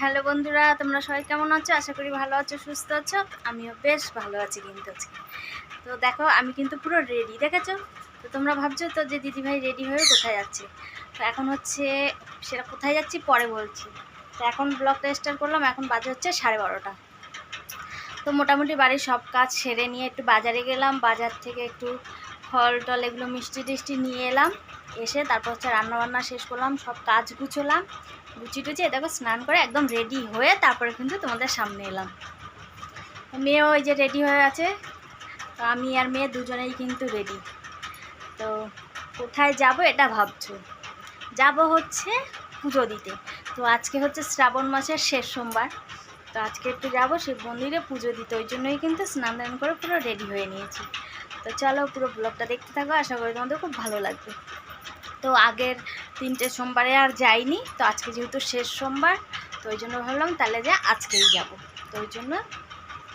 Hello বন্ধুরা, তোমরা সবাই কেমন আছো? আশা করি ভালো আছো, সুস্থ আছো। আমিও বেশ ভালো আছি কিন্তু আজকে। তো দেখো, আমি কিন্তু পুরো রেডি দেখেছ? তো তোমরা ভাবছ তো যে দিদিভাই রেডি হয়ে কোথায় যাচ্ছে? তো এখন হচ্ছে, সেটা কোথায় যাচ্ছি পরে বলছি। তো এখন ব্লগটা স্টার্ট করলাম, এখন বাজে হচ্ছে সাড়ে বারোটা। তো মোটামুটি বাড়ির সব কাজ সেরে নিয়ে একটু বাজারে গেলাম, বাজার থেকে একটু ফল টল এগুলো মিষ্টি টিষ্টি নিয়ে এলাম। এসে তারপর হচ্ছে রান্নাবান্না শেষ করলাম, সব কাজ গুছোলাম গুছি টুচি দেখো স্নান করে একদম রেডি হয়ে তারপরে কিন্তু তোমাদের সামনে এলাম। মেয়েও ওই যে রেডি হয়ে আছে, তো আমি আর মেয়ে দুজনেই কিন্তু রেডি তো কোথায় যাব এটা ভাবছ? যাব হচ্ছে পুজো দিতে। তো আজকে হচ্ছে শ্রাবণ মাসের শেষ সোমবার, তো আজকে একটু যাব শিব মন্দিরে পুজো দিতে, ওই জন্যই কিন্তু স্নান দান করে পুরো রেডি হয়ে নিয়েছি। তো চলো পুরো ব্লগটা দেখতে থাকো, আশা করি তোমাদের খুব ভালো লাগবে। তো আগের তিনটে সোমবারে আর যাইনি, তো আজকে যেহেতু শেষ সোমবার, তো ওই জন্য ভাবলাম তাহলে যে আজকেই যাব। তো ওই জন্য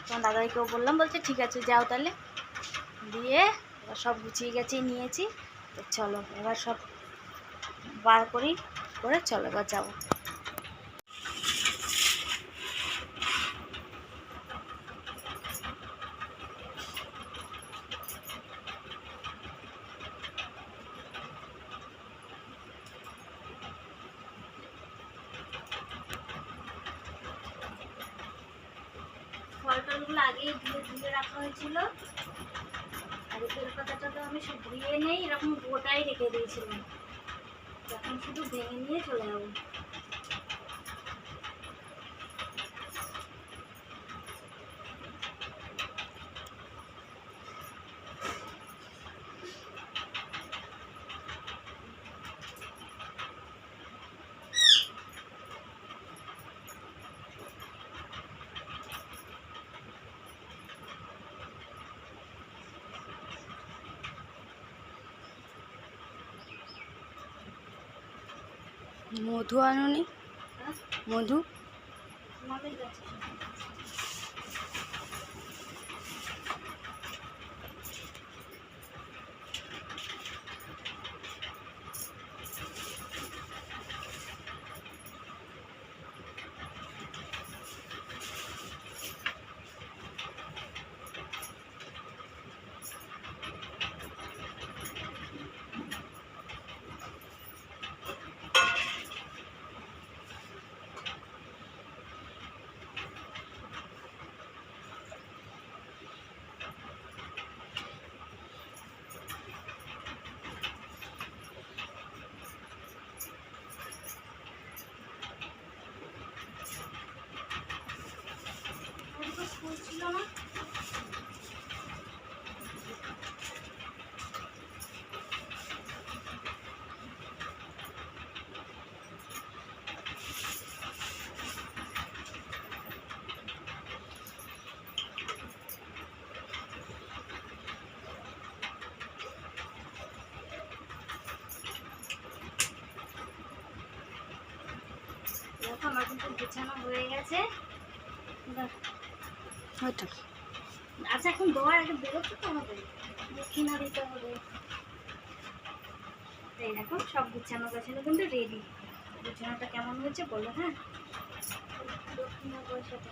তোমার দাদাইকেও বললাম, বলছে ঠিক আছে, যাও তাহলে। দিয়ে এবার সব গুছিয়ে গেছি নিয়েছি, তো চলো এবার সব বার করি, করে চলো এবার যাব। ফল টলগুলো আগেই ধুয়ে ধুয়ে রাখা হয়েছিল। আর বেলপাতাটা তো আমি সব ধুয়ে নেই, এরকম গোটাই রেখে দিয়েছিলাম। এখন শুধু ভেঙে নিয়ে চলে যাব। মধু আনুনি। মধু। কিন্তু গুছানো হয়ে গেছে। আচ্ছা এখন দেওয়ার আগে বেরোতে তো হবে। দক্ষিণা দিতে হবে। এই দেখো সব গুছানো গাছানো কিন্তু রেডি গুছানোটা কেমন হয়েছে বলো হ্যাঁ? দক্ষিণা পয়সাটা